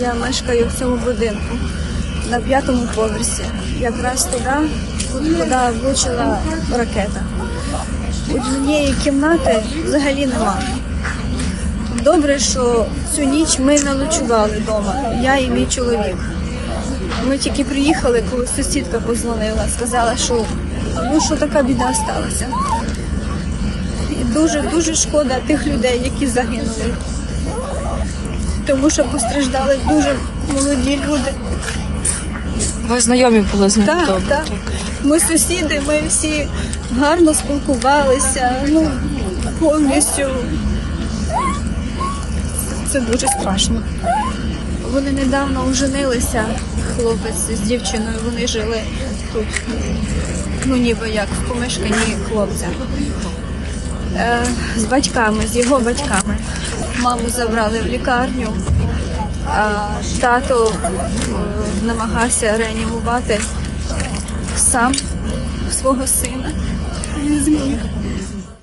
Я мешкаю в цьому будинку на п'ятому поверсі. Якраз туди, куди влучила ракета. Однієї кімнати взагалі нема. Добре, що цю ніч ми не ночували вдома, я і мій чоловік. Ми тільки приїхали, коли сусідка позвонила, сказала, що ну що така біда сталася. І дуже дуже шкода тих людей, які загинули. Тому що постраждали дуже молоді люди. Ви знайомі були з ним? Так, Добре. так. Ми сусіди, ми всі гарно спілкувалися. Ну, повністю це дуже страшно. Вони недавно оженилися, хлопець з дівчиною, вони жили тут, ну ніби як в помешканні хлопця. Е, з батьками, з його батьками. Маму забрали в лікарню, а тато е, намагався реанімувати сам свого сина.